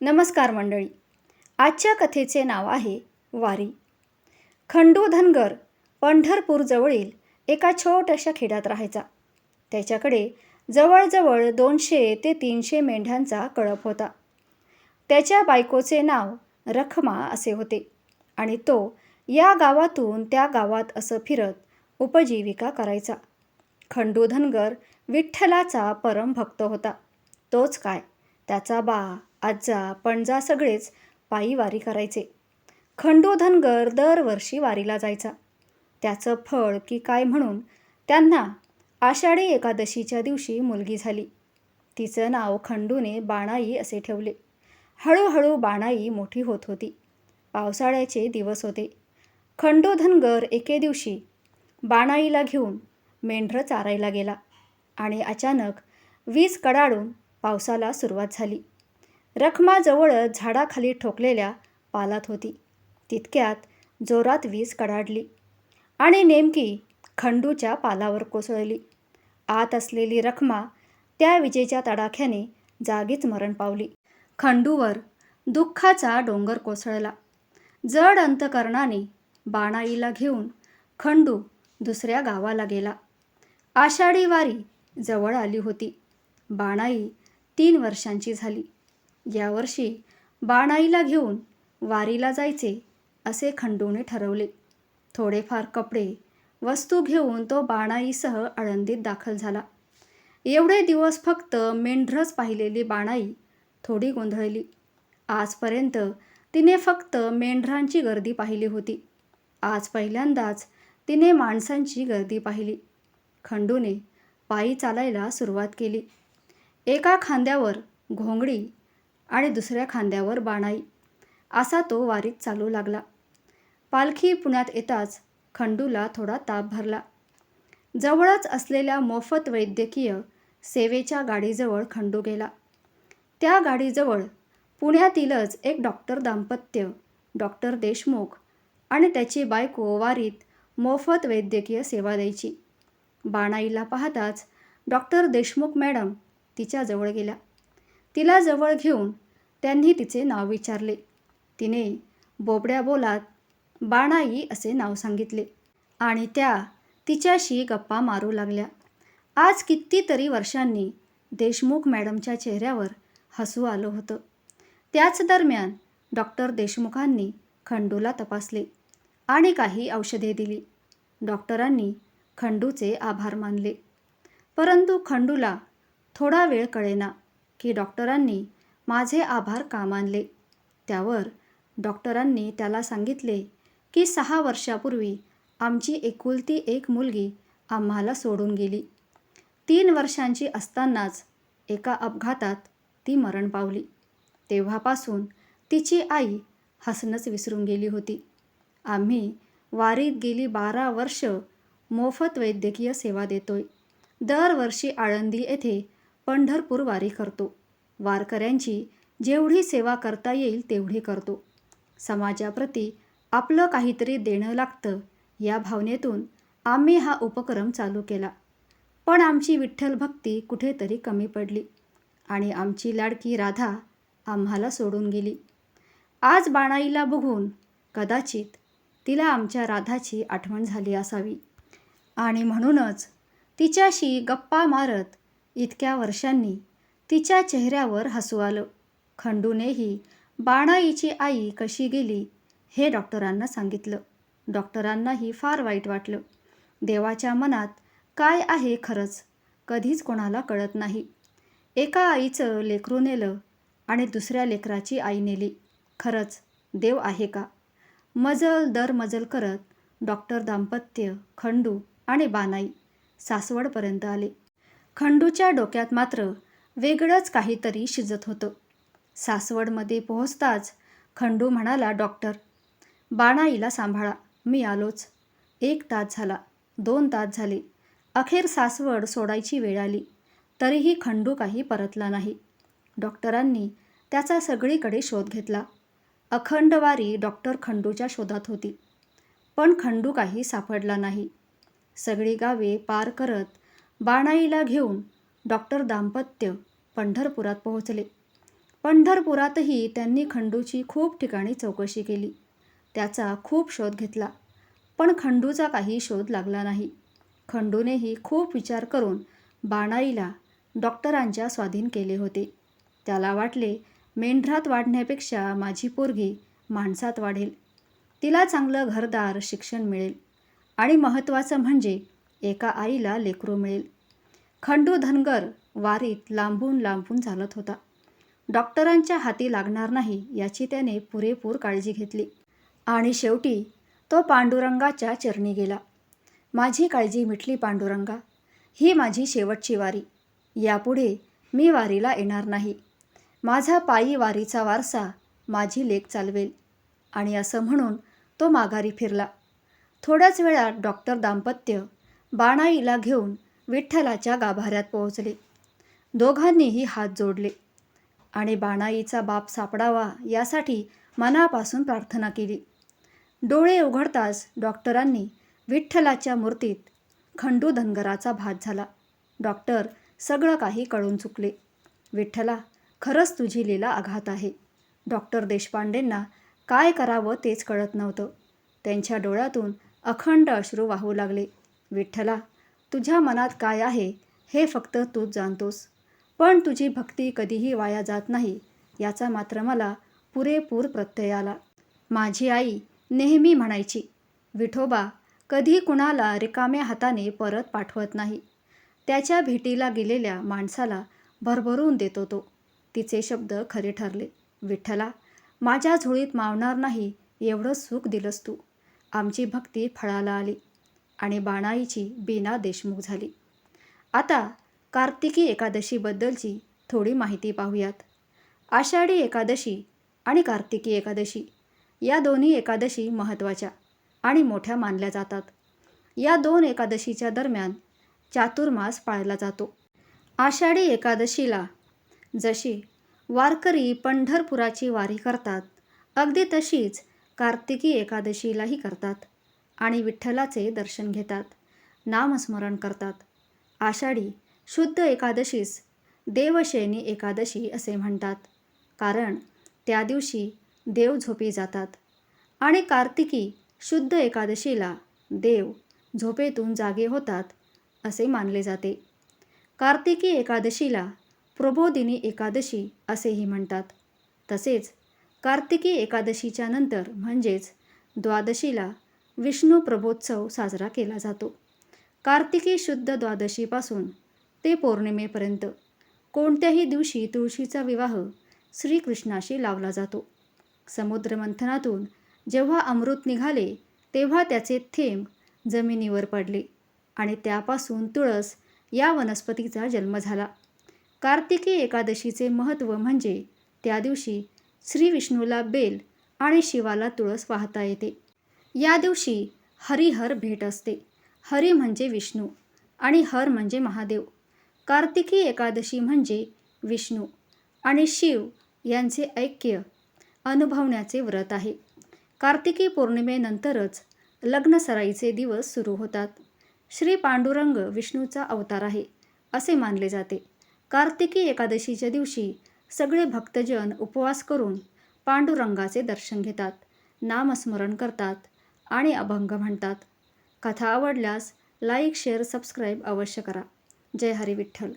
नमस्कार मंडळी. आजच्या कथेचे नाव आहे वारी. खंडू धनगर पंढरपूरजवळील एका छोट्याशा खेड्यात राहायचा. त्याच्याकडे जवळजवळ दोनशे ते तीनशे मेंढ्यांचा कळप होता. त्याच्या बायकोचे नाव रखमा असे होते आणि तो या गावातून त्या गावात असं फिरत उपजीविका करायचा. खंडू धनगर विठ्ठलाचा परम भक्त होता. तोच काय? त्याचा बा आजा पणजा सगळेच पायी वारी करायचे. खंडू धनगर दरवर्षी वारीला जायचा. त्याचं फळ की काय म्हणून त्यांना आषाढी एकादशीच्या दिवशी मुलगी झाली. तिचं नाव खंडूने बाणाई असे ठेवले. हळूहळू बाणाई मोठी होत होती. पावसाळ्याचे दिवस होते. खंडू धनगर एके दिवशी बाणाईला घेऊन मेंढरं चारायला गेला आणि अचानक वीज कडाडून पावसाला सुरुवात झाली. रखमाजवळच झाडाखाली ठोकलेल्या पालात होती. तितक्यात जोरात वीज कडाडली आणि नेमकी खंडूच्या पालावर कोसळली. आत असलेली रखमा त्या विजेच्या तडाख्याने जागीच मरण पावली. खंडूवर दुःखाचा डोंगर कोसळला. जड अंतकरणाने बाणाईला घेऊन खंडू दुसऱ्या गावाला गेला. आषाढी वारी जवळ आली होती. बाणाई तीन वर्षांची झाली. यावर्षी बाणाईला घेऊन वारीला जायचे असे खंडूने ठरवले. थोडेफार कपडे वस्तू घेऊन तो बाणाईसह आळंदीत दाखल झाला. एवढे दिवस फक्त मेंढरच पाहिलेली बाणाई थोडी गोंधळली. आजपर्यंत तिने फक्त मेंढरांची गर्दी पाहिली होती. आज पहिल्यांदाच तिने माणसांची गर्दी पाहिली. खंडूने पायी चालायला सुरुवात केली. एका खांद्यावर घोंगडी आणि दुसऱ्या खांद्यावर बाणाई. असा तो वारीत चालू लागला. पालखी पुण्यात येताच खंडूला थोडा ताप भरला. जवळच असलेल्या मोफत वैद्यकीय सेवेच्या गाडीजवळ खंडू गेला. त्या गाडीजवळ पुण्यातीलच एक डॉक्टर दाम्पत्य डॉक्टर देशमुख आणि त्याची बायको वारीत मोफत वैद्यकीय सेवा द्यायची. बाणाईला पाहताच डॉक्टर देशमुख मॅडम तिच्याजवळ गेल्या. तिला जवळ घेऊन त्यांनी तिचे नाव विचारले. तिने बोबड्या बोलात बाणाई असे नाव सांगितले आणि त्या तिच्याशी गप्पा मारू लागल्या. आज कितीतरी वर्षांनी देशमुख मॅडमच्या चेहऱ्यावर हसू आलं होतं. त्याच दरम्यान डॉक्टर देशमुखांनी खंडूला तपासले आणि काही औषधे दिली. डॉक्टरांनी खंडूचे आभार मानले. परंतु खंडूला थोडा वेळ कळेना. की डॉक्टरांनी माझे आभार का मानले? त्यावर डॉक्टरांनी त्याला सांगितले की सहा वर्षापूर्वी आमची एकुलती एक मुलगी आम्हाला सोडून गेली. तीन वर्षांची असतानाच एका अपघातात ती मरण पावली. तेव्हापासून तिची आई हसणंच विसरून गेली होती. आम्ही वारीत गेली बारा वर्ष मोफत वैद्यकीय सेवा देतोय. दरवर्षी आळंदी येथे पंढरपूर वारी करतो. वारकऱ्यांची जेवढी सेवा करता येईल तेवढी करतो. समाजाप्रती आपलं काहीतरी देणं लागतं या भावनेतून आम्ही हा उपक्रम चालू केला. पण आमची विठ्ठल भक्ती कुठेतरी कमी पडली आणि आमची लाडकी राधा आम्हाला सोडून गेली. आज बाणाईला बघून कदाचित तिला आमच्या राधाची आठवण झाली असावी. आणि म्हणूनच तिच्याशी गप्पा मारत इतक्या वर्षांनी तिच्या चेहऱ्यावर हसू आलं. खंडूनेही बाणाईची आई कशी गेली हे डॉक्टरांना सांगितलं. डॉक्टरांनाही फार वाईट वाटलं. देवाच्या मनात काय आहे खरंच कधीच कोणाला कळत नाही. एका आईचं लेकरू नेलं आणि दुसऱ्या लेकराची आई नेली. खरंच देव आहे का? मजल दर मजल करत डॉक्टर दाम्पत्य खंडू आणि बानाई सासवडपर्यंत आले. खंडूच्या डोक्यात मात्र वेगळंच काहीतरी शिजत होतं. सासवडमध्ये पोहोचताच खंडू म्हणाला डॉक्टर बाणाईला सांभाळा मी आलोच. एक तास झाला दोन तास झाले. अखेर सासवड सोडायची वेळ आली. तरीही खंडू काही परतला नाही. डॉक्टरांनी त्याचा सगळीकडे शोध घेतला. अखंडवारी डॉक्टर खंडूच्या शोधात होती. पण खंडू काही सापडला नाही. सगळी गावे पार करत बाणाईला घेऊन डॉक्टर दाम्पत्य पंढरपुरात पोहोचले. पंढरपुरातही त्यांनी खंडूची खूप ठिकाणी चौकशी केली. त्याचा खूप शोध घेतला पण खंडूचा काही शोध लागला नाही. खंडूनेही खूप विचार करून बाणाईला डॉक्टरांच्या स्वाधीन केले होते. त्याला वाटले मेंढरात वाढण्यापेक्षा माझी पोरगी माणसात वाढेल. तिला चांगलं घरदार शिक्षण मिळेल. आणि महत्त्वाचं म्हणजे एका आईला लेकरू मिळेल. खंडू धनगर वारीत लांबून लांबून चालत होता. डॉक्टरांच्या हाती लागणार नाही याची त्याने पुरेपूर काळजी घेतली. आणि शेवटी तो पांडुरंगाच्या चरणी गेला. माझी काळजी मिटली पांडुरंगा. ही माझी शेवटची वारी. यापुढे मी वारीला येणार नाही. माझा पायी वारीचा वारसा माझी लेक चालवेल. आणि असं म्हणून तो माघारी फिरला. थोड्याच वेळात डॉक्टर दाम्पत्य बाणाईला घेऊन विठ्ठलाच्या गाभाऱ्यात पोहोचले. दोघांनीही हात जोडले आणि बाणाईचा बाप सापडावा यासाठी मनापासून प्रार्थना केली. डोळे उघडताच डॉक्टरांनी विठ्ठलाच्या मूर्तीत खंडू धनगराचा भात झाला. डॉक्टर सगळं काही कळून चुकले. विठ्ठला खरंच तुझी लीला आघात आहे. डॉक्टर देशपांडेंना काय करावं तेच कळत नव्हतं. त्यांच्या डोळ्यातून अखंड अश्रू वाहू लागले. विठ्ठला तुझ्या मनात काय आहे हे फक्त तूच जाणतोस. पण तुझी भक्ती कधीही वाया जात नाही याचा मात्र मला पुरेपूर प्रत्यय आला. माझी आई नेहमी म्हणायची विठोबा कधी कुणाला रिकाम्या हाताने परत पाठवत नाही. त्याच्या भेटीला गेलेल्या माणसाला भरभरून देतो तो. तिचे शब्द खरे ठरले. विठ्ठला माझ्या झोळीत मावणार नाही एवढं सुख दिलंस तू. आमची भक्ती फळाला आली. आणि बाणाईची बीना देशमुख झाली. आता कार्तिकी एकादशीबद्दलची थोडी माहिती पाहूयात. आषाढी एकादशी आणि कार्तिकी एकादशी या दोन्ही एकादशी महत्त्वाच्या आणि मोठ्या मानल्या जातात. या दोन एकादशीच्या दरम्यान चातुर्मास पाळला जातो. आषाढी एकादशीला जशी वारकरी पंढरपुराची वारी करतात अगदी तशीच कार्तिकी एकादशीलाही करतात. आणि विठ्ठलाचे दर्शन घेतात नामस्मरण करतात. आषाढी शुद्ध एकादशीस देवशयनी एकादशी असे म्हणतात. कारण त्या दिवशी देव झोपी जातात आणि कार्तिकी शुद्ध एकादशीला देव झोपेतून जागे होतात असे मानले जाते. कार्तिकी एकादशीला प्रबोधिनी एकादशी असेही म्हणतात. तसेच कार्तिकी एकादशीच्या नंतर म्हणजेच द्वादशीला विष्णू प्रभोत्सव साजरा केला जातो. कार्तिकी शुद्ध द्वादशीपासून ते पौर्णिमेपर्यंत कोणत्याही दिवशी तुळशीचा विवाह श्रीकृष्णाशी लावला जातो. समुद्रमंथनातून जेव्हा अमृत निघाले तेव्हा त्याचे थेंब जमिनीवर पडले आणि त्यापासून तुळस या वनस्पतीचा जन्म झाला. कार्तिकी एकादशीचे महत्त्व म्हणजे त्या दिवशी श्रीविष्णूला बेल आणि शिवाला तुळस वाहता येते. या दिवशी हरिहर भेट असते. हरी म्हणजे विष्णू आणि हर म्हणजे महादेव. कार्तिकी एकादशी म्हणजे विष्णू आणि शिव यांचे ऐक्य अनुभवण्याचे व्रत आहे. कार्तिकी पौर्णिमेनंतरच लग्नसराईचे दिवस सुरू होतात. श्री पांडुरंग विष्णूचा अवतार आहे असे मानले जाते. कार्तिकी एकादशीच्या दिवशी सगळे भक्तजन उपवास करून पांडुरंगाचे दर्शन घेतात नामस्मरण करतात आणि अभंग म्हणतात. कथा आवडल्यास लाईक शेअर सबस्क्राईब अवश्य करा. जय हरी विठ्ठल.